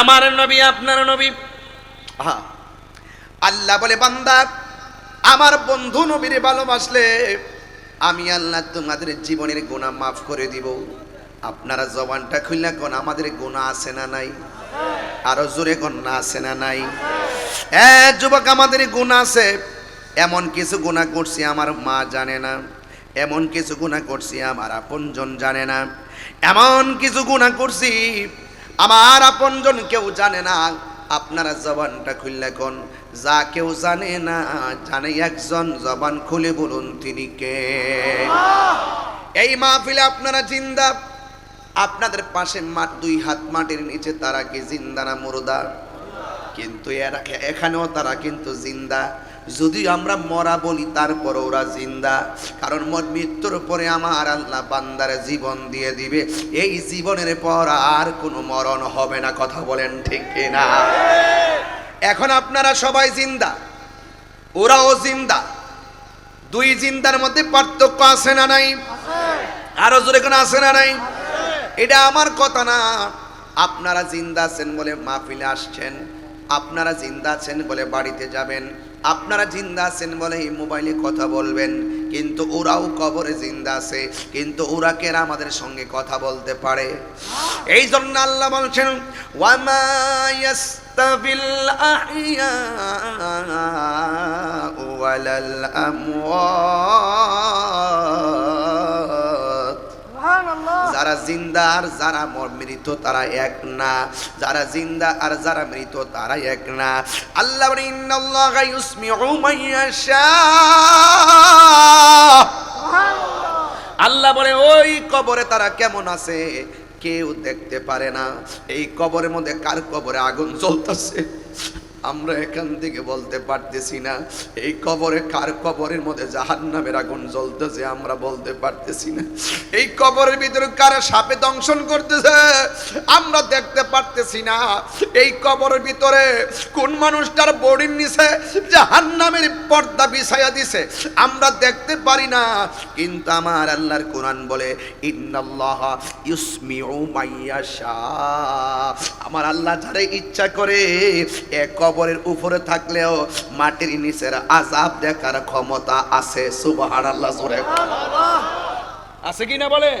আমার নবী, আপনার নবী। আল্লাহ বলে, বান্দা, আমার বন্ধু নবীর ভালোবাসলে আমি আল্লাহ তোমাদের জীবনের গুনাহ মাফ করে দিব। আপনারা জবানটা খুললে কোন আমাদের গুনাহ আছে না নাই? আরও জোরে কোন না আছে না নাই? এ যুবক, আমাদের গুনাহ আছে। এমন কিছু গুণা করছি আমার মা জানে না। এমন কিছু গুণা করছি আমার আপনজন জানে না। এমন কিছু গুণা করছি আমার আপনজন কেউ জানে না, আপনারা জবানটা খুললে কোন? যা কেউ জানে না, জানে একজন জবান খুলে বলুন তিনি কে? এই মাহফিলে আপনারা জিন্দা। আপনাদের পাশে মাঠ, দুই হাত মাটির নিচে তারা কি জিন্দা না মুর্দা? কিন্তু এরা এখানেও তারা কিন্তু জিন্দা। যদি আমরা মরা বলি তারপর ওরা জিন্দা। কারণ মৃত্যুর পরে আমার আল্লাহ বান্দারে জীবন দিয়ে দিবে। এই জীবনের পর আর কোনো মরণ হবে না, কথা বলেন ঠিক না এখন আপনারা সবাই জিন্দা, ওরাও জিন্দা। দুই জিন্দার মধ্যে পার্থক্য আছে না নাই? আরও জোরে কোনো আছে না নাই? এটা আমার কথা না। আপনারা জিন্দা আছেন বলে মাহফিলে আসছেন, আপনারা জিন্দা আছেন বলে বাড়িতে যাবেন। আপনারা জিন্দা আছেন বলে এই মোবাইলে কথা বলবেন, কিন্তু ওরাও কবরে জিন্দা আছে, কিন্তু ওরা কেরা আমাদের সঙ্গে কথা বলতে পারে? এই জন্য আল্লাহ বলছেন, ওয়ামা ইয়াস্তাবিল আহিয়া ওয়ালাল যারা জিন্দা আর যারা মৃত, তারা এক না। যারা জিন্দা আর যারা মৃত, তারা এক না। আল্লাহ আল্লাহ বলে, ওই কবরে তারা কেমন আছে? কেউ দেখতে পারে না। এই কবরের মধ্যে কার কবরে আগুন জ্বলতেছে? আমরা এখান থেকে বলতে পারতেছি না, এই কবরে কার কবরের মধ্যে জাহান্নামের আগুন জ্বলতেছে আমরা বলতে পারতেছি না। এই কবরের ভিতরে কার সাপে দংশন করতেছে, আমরা দেখতে পারতেছি না। এই কবরের ভিতরে কোন মানুষটার বডির নিচে জাহান্নামের পর্দা বিছায়া দিছে, আমরা দেখতে পারি না। কিন্তু আমার আল্লাহর কোরআন বলে, ইন্নাল্লাহ ইউসমিউ মাইয়াশা। আমার আল্লাহ যারে ইচ্ছা করে, এ কবরের উপরে থাকলেও মাটির নিচের আজাব দেখার ক্ষমতা আছে জোরে আছে কি না বলে?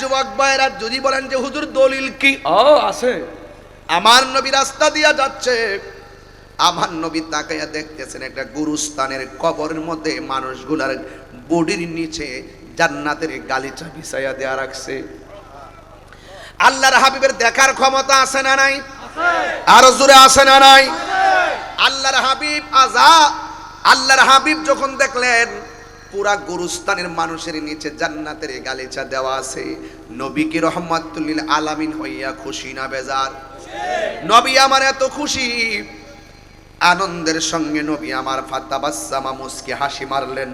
যুবক ভাইরা যদি বলেন যে হুজুর দলিল কি? ও আছে। আমার নবী রাস্তা দিয়া যাচ্ছে। আমার নবী তাকাইয়া দেখতেছেন একটা গুরুস্থানের কবরের মধ্যে মানুষগুলার বডির নিচে জান্নাতের গালিচা বিছাইয়া দেয়া রাখছে। আল্লাহর হাবিবের দেখার ক্ষমতা আছে না নাই? আরও জোরে আছে না নাই? আল্লাহর হাবিব আজা, আল্লাহর হাবিব যখন দেখলেন, পুরা গুরুস্থানের মানুষের নিচে জান্নাতের গালিচা দেওয়া আছে, নবীকে রহমাতুল্লিল আলামিন হইয়া খুশি না বেজার? নবী আমার এত খুশি আনন্দের সঙ্গে নবী আমার ফাতাবাসামা মুসকে হাসি মারলেন।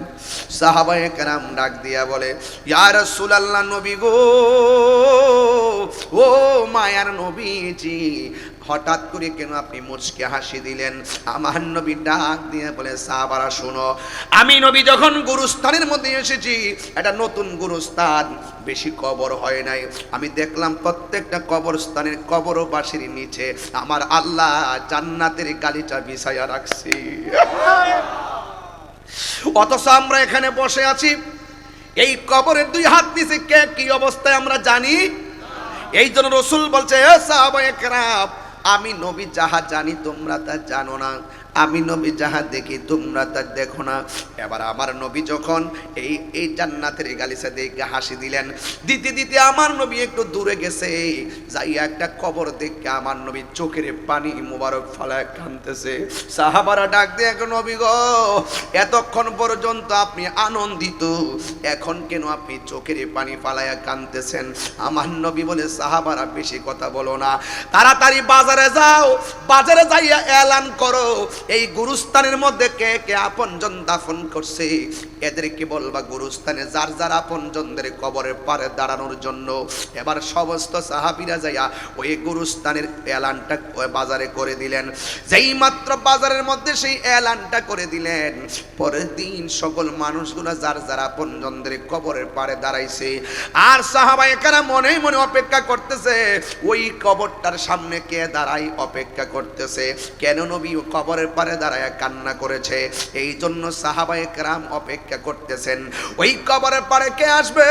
সাহাবায়ে কেরাম ডাক দিয়া বলে, ইয়া রাসূলুল্লাহ নবী গো, ও মায়ার নবীজি হঠাৎ করে কেন আপনি মুচকে হাসি দিলেন? আমার নবী ডাক দিয়ে বলে সাহাবারা শোনো আমি নবী যখন গুরুস্থানের মধ্যে এসেছি এটা নতুন গুরুস্থান বেশি কবর হয় নাই। আমি দেখলাম প্রত্যেকটা কবরস্থানের কবরবাসীর নিচে আমার আল্লাহ জান্নাতের গালিটা বিছাইয়া রাখছি। অথচ আমরা এখানে বসে আছি। এই কবরের দুই হাত নিচে কে কি অবস্থায় আমরা জানি? এই জন্য রসুল বলছে "এ সাহাবায়ে কেরাম, আমি নবী যাহা জানি তোমরা তা জানো না। আমি নবী যাহা দেখি, তোমরা তা দেখো না। এবার আমার নবী যখন এই এই জান্নাতের গালিসা দেখে হাসি দিলেন, দিতে দিতে আমার নবী একটু দূরে গেছে। যাই একটা কবর দেখে আমার নবী চোখের পানি মোবারক ফালায় কানতেছে সাহাবারা ডাক দিয়ে এখন নবী গো, এতক্ষণ পর্যন্ত আপনি আনন্দিত, এখন কেন আপনি চোখের পানি ফালায়া কানতেছেন আমার নবী বলে, সাহাবারা বেশি কথা বলো না। তাড়াতাড়ি বাজারে যাও, বাজারে যাইয়া এলান করো। এই গুরুস্থানের মধ্যে কে কে আপনজন দাফন করছে? এদেরকে বলবা, গুরুস্থানে যার যার আপনজনদের কবরের পারে দাঁড়ানোর জন্য। এবার সমস্ত সাহাবিরা যাইয়া ওই গুরুস্থানের এলানটা বাজারে করে দিলেন। যেই মাত্র বাজারের মধ্যে সেই এলানটা করে দিলেন। পরের দিন সকল মানুষগুলো যার যার আপন আপনজনদের কবরের পারে দাঁড়াইছে। আর সাহাবায়ে কারা মনে মনে অপেক্ষা করতেছে, ওই কবরটার সামনে কে দাঁড়াই অপেক্ষা করতেছে? কেন নবী কবরের পারে দাঁড়ায় কান্না করেছে? এই জন্য সাহাবায়ে কেরাম অপেক্ষা করতেছেন। ওই কবরের পারে কে আসবে?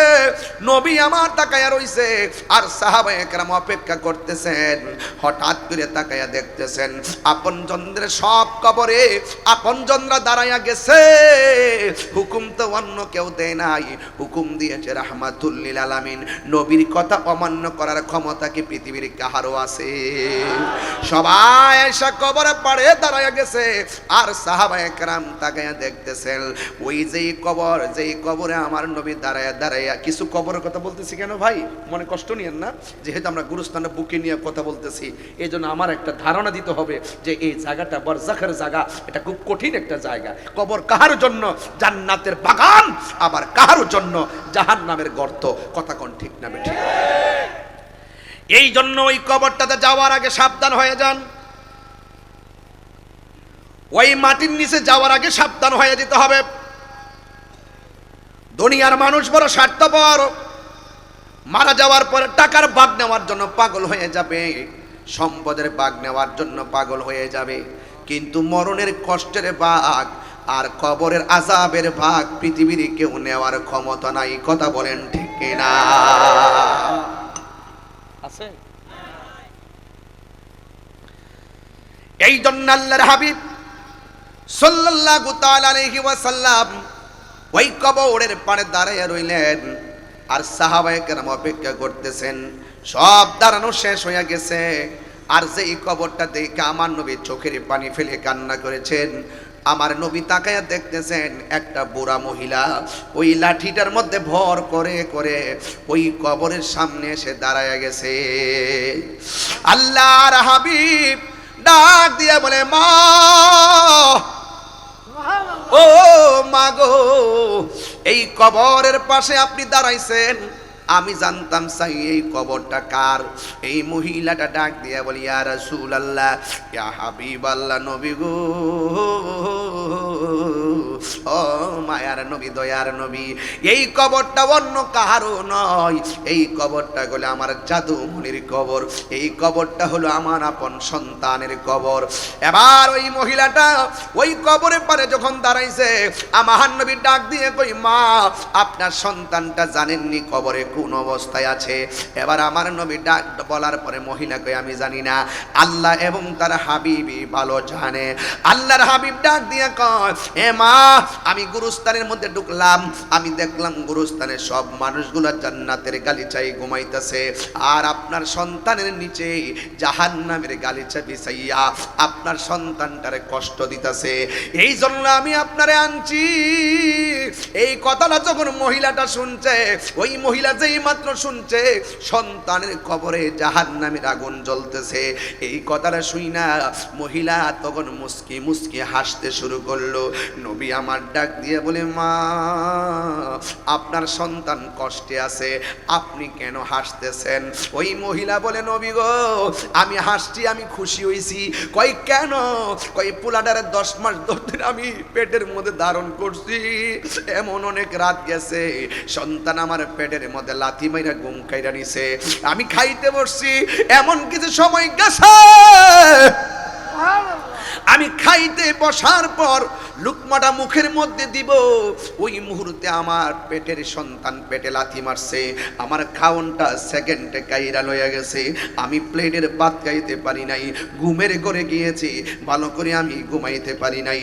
নবী আমার তাকায়া রইছে। আর সাহাবায়ে কেরাম অপেক্ষা করতেছেন। হঠাৎ করে তাকায়া দেখতেছেন, আপন জনদের সব কবরে আপন জনরা দাঁড়াইয়া গেছে। হুকুম তো অন্য কেউ দেয় নাই। হুকুম দিয়েছে রাহমাতুল্লিল আলামিন। নবীর কথা অমান্য করার ক্ষমতা কি পৃথিবীর কাহারও আছে? সবাই এসে কবরে পাড়ে দাঁড়ায় গেছে। আর সাহাবা একরাম তাকায়া দেখতেছেন। ওই যেই কবর, যেই কবরে আমার নবী দাঁড়ায় দাঁড়াইয়া কিছু কবরের কথা বলতেছি কেন ভাই? মনে কষ্ট নিয়েন না? যেহেতু আমরা গুরুস্থানে বুকে নিয়ে কথা বলতেছি এই জন্য আমার একটা ধারণা দিতে হবে যে এই জায়গাটা বরজাখের জায়গা। এটা খুব কঠিন একটা জায়গা। কবর কাহার জন্য? জান্নাতের বাগান আবার কাহার জন্য? জাহান নামের গর্ত। কথা কোন ঠিক না বেঠিক? এই জন্য ওই কবরটাতে যাওয়ার আগে সাবধান হয়ে যান। ওই মাটির নিচে যাওয়ার আগে সাবধান হয়ে যেতে হবে। দুনিয়ার মানুষ বড় স্বার্থপর। মারা যাওয়ার পরে টাকার বাগ নেওয়ার জন্য পাগল হয়ে যাবে। সম্পদের বাঘ নেওয়ার জন্য পাগল হয়ে যাবে। কিন্তু মরণের কষ্টের বাঘ আর কবরের আজাবের ভাগ পৃথিবীর কেউ নেওয়ার ক্ষমতা নাই কথা বলেন ঠিক না আছে? এই জন্য আল্লাহর হাবিব সাল্লাল্লাহু তাআলা আলাইহি ওয়াসাল্লাম ওই কবরের পাড়ে দাঁড়াইয়া রইলেন। আর সাহাবায়ে কেরাম অপেক্ষা করতেছেন। সব দাঁড়ানো শেষ হয়ে গেছে। আর যেই কবরটা দেখে আমার নবী চোখের পানি ফেলে কান্না করেছেন, আমার নবী তাকায়া দেখতেছেন একটা বুড়া মহিলা ওই লাঠিটার মধ্যে ভর করে করে ওই কবরের সামনে এসে দাঁড়ায়া গেছে। আল্লাহর হাবিব ডাক দিয়া বলে, মা ও মাগো এই কবরের পাশে আপনি দাঁড়াইছেন। আমি জানতাম সাই, এই কবরটা কার? এই মহিলাটা ডাক দিয়া বলি, ইয়া সুল আল্লাহ ইয়া হাবিব আল্লাহ নবী গো। ও মায়ার নবী, দয়ার নবী, এই কবরটা অন্য কাহারও নয়। এই কবরটা হলো আমার জাদু মুনির কবর। এই কবরটা হলো আমার আপন সন্তানের কবর। এবার ওই মহিলাটা ওই কবরের পারে যখন দাঁড়াইছে আমার নবী ডাক দিয়ে কই, মা, আপনার সন্তানটা জানেননি কবরে কোন অবস্থায় আছে? এবার আমার নবী ডাক বলার পরে মহিলা কই, আমি জানি না। আল্লাহ এবং তার হাবিবি ভালো জানে। আল্লাহর হাবিব ডাক দিয়ে কয় হে মা আমি গুরুস্থানের মধ্যে ঢুকলাম, আমি দেখলাম গুরুস্থানের সব মানুষগুলো জান্নাতের গালিচাই ঘুমাইতেছে। আর আপনার সন্তানের নিচে জাহান্নামের গালিচা বিছাইয়া আপনার সন্তানটারে কষ্ট দিতেছে। এই জন্য আমি আপনারে আনছি। এই কথাটা যখন মহিলাটা শুনছে, ওই মহিলা যেই মাত্র শুনছে, সন্তানের কবরে জাহান্নামের আগুন জ্বলতেছে। এই কথাটা শুই না মহিলা তখন মুস্কি মুস্কি হাসতে শুরু করল। নবী আমার ডাক দিয়ে বলে, মা, আপনার সন্তান কষ্টে আছে, আপনি কেন হাসতেছেন? ওই মহিলা বলে, নবী গো, আমি হাসছি, আমি খুশি হইছি। কই কেন? কই পোলাডারে দশ মাস ধরে আমি পেটের মধ্যে ধারণ করছি। এমন অনেক রাত গেছে, সন্তান আমার পেটের মধ্যে লাথি মাইরা গুম খাইরা নিছে। আমি খাইতে বসছি, এমন কিছু সময় গেছে। আমি খাইতে বসার পর লুকমাটা মুখের মধ্যে দিব। ওই মুহূর্তে আমার পেটের সন্তান পেটে লাথি মারছে, আমার খাওনটা সেকেন্ডে কাইরা লইয়া গেছে। আমি প্লেটের ভাত খাইতে পারি নাই, ঘুমের করে গিয়েছি, ভালো করে আমি ঘুমাইতে পারি নাই।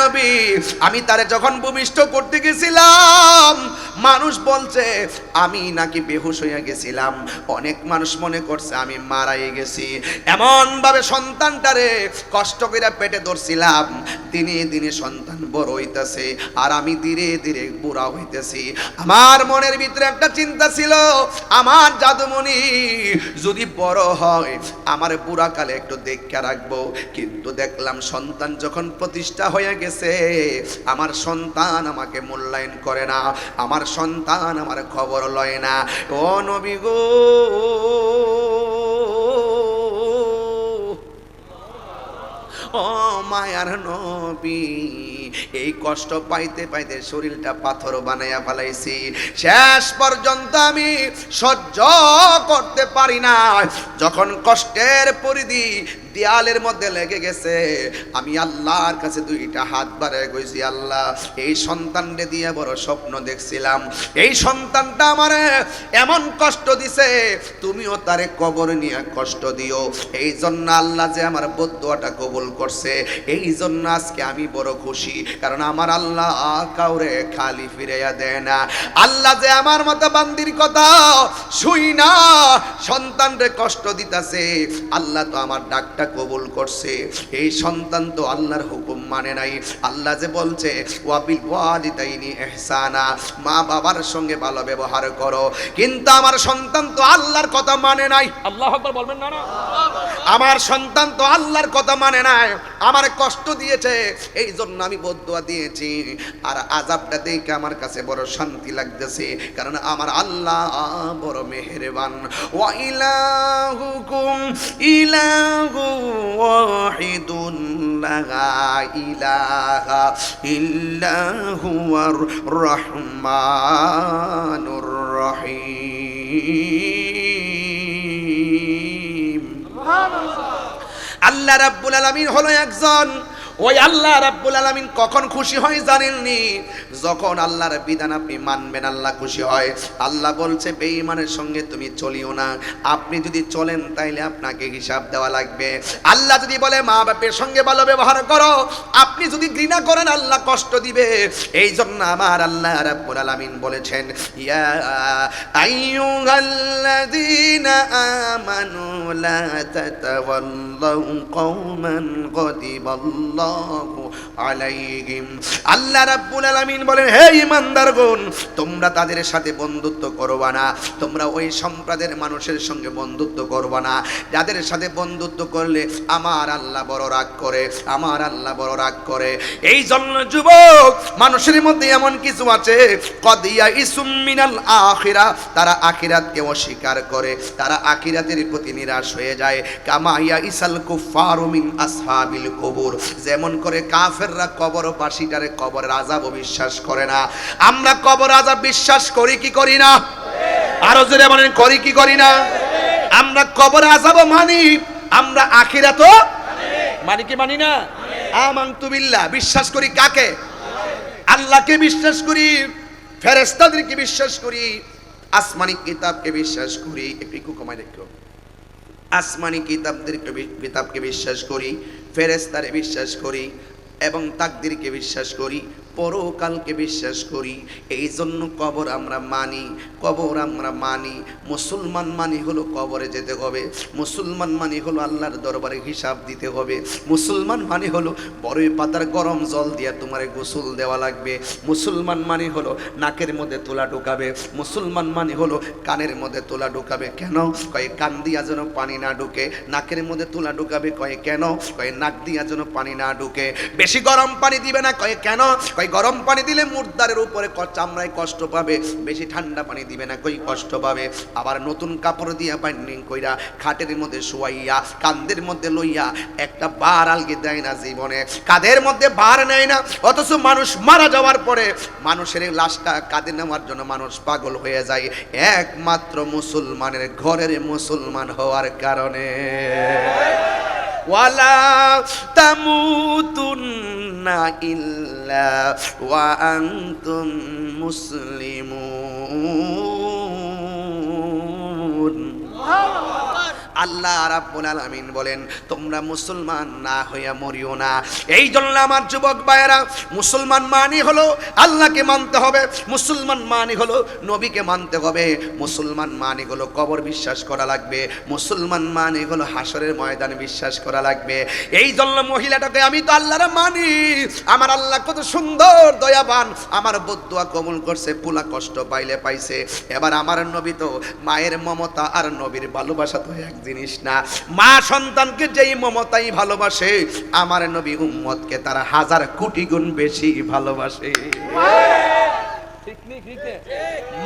নবী, আমি তারে যখন ভূমিষ্ঠ করতে গেছিলাম, মানুষ বলছে, আমি নাকি বেহুশ হইয়া গেছিলাম। অনেক মানুষ মনে করছে, আমি মারাই গেছি। এমন ভাবে সন্তানটারে কষ্ট করে পেটে ধরছিলাম। দিনে দিনে সন্তান বড় হইতাছে, আর আমি ধীরে ধীরে বুড়া হইতেছি। আমার মনের ভিতরে একটা চিন্তা ছিল, আমার জাদুমণি যদি বড় হয়, আমার বুড়া কালে একটু দেখে রাখব। কিন্তু দেখলাম সন্তান যখন প্রতিষ্ঠা হয়ে গেছে, আমার সন্তান আমাকে মূল্যায়ন করে না, আমার সন্তান আমার খবর লয় না। ও নবী গো! মায়ার নবী। এই কষ্ট পাইতে পাইতে শরীরটা পাথর বানাইয়া ফেলাইছি। শেষ পর্যন্ত আমি সহ্য করতে পারি না যখন কষ্টের পরিধি দেয়ালের মধ্যে লেগে গেছে। আমি আল্লাহর কাছে দুইটা হাত বাড়ায় গেছি আল্লাহ, এই সন্তানকে দিয়ে বড় স্বপ্ন দেখছিলাম। এই সন্তানটা আমার এমন কষ্ট দিছে, তুমিও তারে কবর নিয়ে কষ্ট দিও। এই জন্য আল্লাহ যে আমার বদুয়াটা কবুল করছে, এই জন্য আজকে আমি বড় খুশি, কারণ আমার আল্লাহ কাউরে খালি ফিরাইয়া দেয় না। আল্লাহ যে আমার মতো বান্দির কথা শুই না, সন্তানরে কষ্ট দিতাছে। আল্লাহ তো আমার ডাকটা কবুল করছে। এই সন্তান তো আল্লাহর হুকুম মানে নাই। আল্লাহ যে বলছে ওয়াবিল ওয়ালিদাইনি ইহসানা মা বাবার সঙ্গে ভালো ব্যবহার করো। কিন্তু আমার সন্তান তো আল্লাহর কথা মানে নাই। আল্লাহ আকবার বলবেন না না। আমার সন্তান তো আল্লাহর কথা মানে নাই। আমার কষ্ট দিয়েছে এই জন্য আমি বদুয়া দিয়েছি। আর আজাবটা দেখে আমার কাছে বড় শান্তি লাগতেছে কারণ আমার আল্লাহ বড় মেহেরবান। ওয়া ইলাহুকুম ইলাহু ওয়াহিদুন লা ইলাহা ইল্লা হুয়ার রহমানুর রহিম আল্লাহ রাব্বুল আলামিন হলো একজন ওই আল্লাহ রাব্বুল আলামিন কখন খুশি হয় জানেননি? যখন আল্লাহর বিধান আপনি মানবেন, আল্লাহ খুশি হয়। আল্লাহ বলছে, বেঈমানের সঙ্গে তুমি চলিও না। আপনি যদি চলেন, তাইলে আপনাকে হিসাব দেওয়া লাগবে। আল্লাহ যদি বলে, মা বাপের সঙ্গে ভালো ব্যবহার করো। আপনি যদি ঘৃণা করেন, আল্লাহ কষ্ট দিবে। এই জন্য আমার আল্লাহ রাব্বুল আলামিন বলেছেন, ইয়া আইয়ুহাল্লাযীনা আমানু লা তাতাওয়াল্লাউ কওমান গাদিবাল্লাহু। الله আলাইহিম। আল্লাহ রাব্বুল আলামিন বলেন, হে ইমানদারগণ তোমরা তাদের সাথে বন্ধুত্ব করবা না। তোমরা ওই সম্প্রদায়ের মানুষের সঙ্গে বন্ধুত্ব করবা না। যাদের সাথে বন্ধুত্ব করলে আমার আল্লাহ বড় রাগ করে, আমার আল্লাহ বড় রাগ করে। এই জন্য যুবক, মানুষের মধ্যে এমন কিছু আছে কদিয়া ইসুম মিনাল আখিরা তারা আখিরাতকে অস্বীকার করে। তারা আখিরাতের প্রতি নিরাশ হয়ে যায়। কামাইয়া ইসাল কুফারু মিন আসহাবিল কবুর যেমন করে কাফেররা কবর বাসিটারে কবর আজাব বিশ্বাস করে না। আমরা কবর আজাব বিশ্বাস করি কি করি না? আরও জোরে বলেন, করি কি করি না? আমরা কবর আজাব মানি, আমরা আখিরাত মানি কি মানি না? আমান্তু বিল্লাহ, বিশ্বাস করি কাকে? আল্লাহকে বিশ্বাস করি ফেরেস্তাদেরকে বিশ্বাস করি, আসমানি কিতাবকে বিশ্বাস করি, একটু কমাই দেখো। আসমানি কিতাবদেরকে বি- কিতাবকে বিশ্বাস করি ফেরেস্তারে বিশ্বাস করি এবং তাকদিরকে বিশ্বাস করি। পরকালকে বিশ্বাস করি এই জন্য কবর আমরা মানি, কবর আমরা মানি। মুসলমান মানি হলো কবরে যেতে হবে, মুসলমান মানি হলো আল্লাহর দরবারে হিসাব দিতে হবে, মুসলমান মানি হলো বড়ই পাতার গরম জল দিয়ে তোমারে গোসল দেওয়া লাগবে, মুসলমান মানি হলো নাকের মধ্যে তোলা ঢুকাবে, মুসলমান মানি হলো কানের মধ্যে তোলা ঢুকাবে, কেন? কয়ে কান দিয়া যেন পানি না ঢুকে, নাকের মধ্যে তোলা ঢুকাবে, কয়ে কেন? কয়ে নাক দিয়া যেন পানি না ঢুকে। বেশি গরম পানি দিবে না, কয়ে কেন? কই গরম পানি দিলে মুর্দারের উপরে চামড়ায় কষ্ট পাবে, বেশি ঠান্ডা পানি দিবে না, কই কষ্ট পাবে? আবার নতুন কাপড় দিয়া বাইন্ডিং কইরা খাটের মধ্যে শোয়াইয়া, কান্দের মধ্যে লইয়া, একটা বার আলগে দেয় না জীবনে। কাদের মধ্যে বার নেয় না, অথচ মানুষ মারা যাওয়ার পরে মানুষের লাশটা কাঁদে নেওয়ার জন্য মানুষ পাগল হয়ে যায়। একমাত্র মুসলমানের ঘরের মুসলমান হওয়ার কারণে। ওয়ালা তামুতুন্না ইল্লা ওয়া আনতুম মুসলিমুন আল্লাহ রাব্বুল আলামিন বলেন, তোমরা মুসলমান না হইয়া মরিও না। এই জন্য আমার যুবক ভাইয়েরা, মুসলমান মানি হলো আল্লাহকে মানতে হবে, মুসলমান মানি হলো নবীকে মানতে হবে, মুসলমান মানি হলো কবর বিশ্বাস করা লাগবে, মুসলমান মানি হলো হাসরের ময়দানে বিশ্বাস করা লাগবে। এই জন্য মহিলাটাকে আমি তো আল্লাহর মানি, আমার আল্লাহ কত সুন্দর, দয়াবান, আমার বদুয়া কবুল করছে, পুলা কষ্ট পাইলে পাইছে। এবার আমার নবী তো মায়ের মমতা আর নবীর ভালোবাসা তো এক জিনিস না। মা সন্তানকে যেই মমতাই ভালোবাসে আমার নবী উম্মতকে তারা হাজার কোটি গুণ বেশি ভালোবাসে।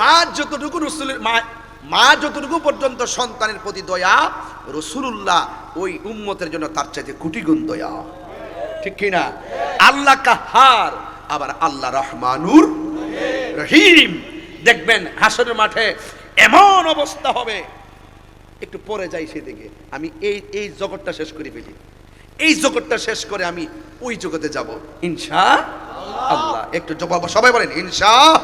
মা যতটুকু রসুলের মা মা যতটুকু পর্যন্ত সন্তানের প্রতি দয়া রসুল্লাহ ওই উম্মতের জন্য তার চাইতে কোটি গুণ দয়া। ঠিক কিনা আল্লাহ কাহার আবার আল্লাহ রহমানুর রহিম। দেখবেন হাসনের মাঠে এমন অবস্থা হবে একটু পরে যাই সেদিকে। আমি এই এই জগৎটা শেষ করে ফেলি। এই জগৎটা শেষ করে আমি ওই জগতে যাব। ইনশা আল্লাহ। একটু জবাব, সবাই বলেন, ইনশা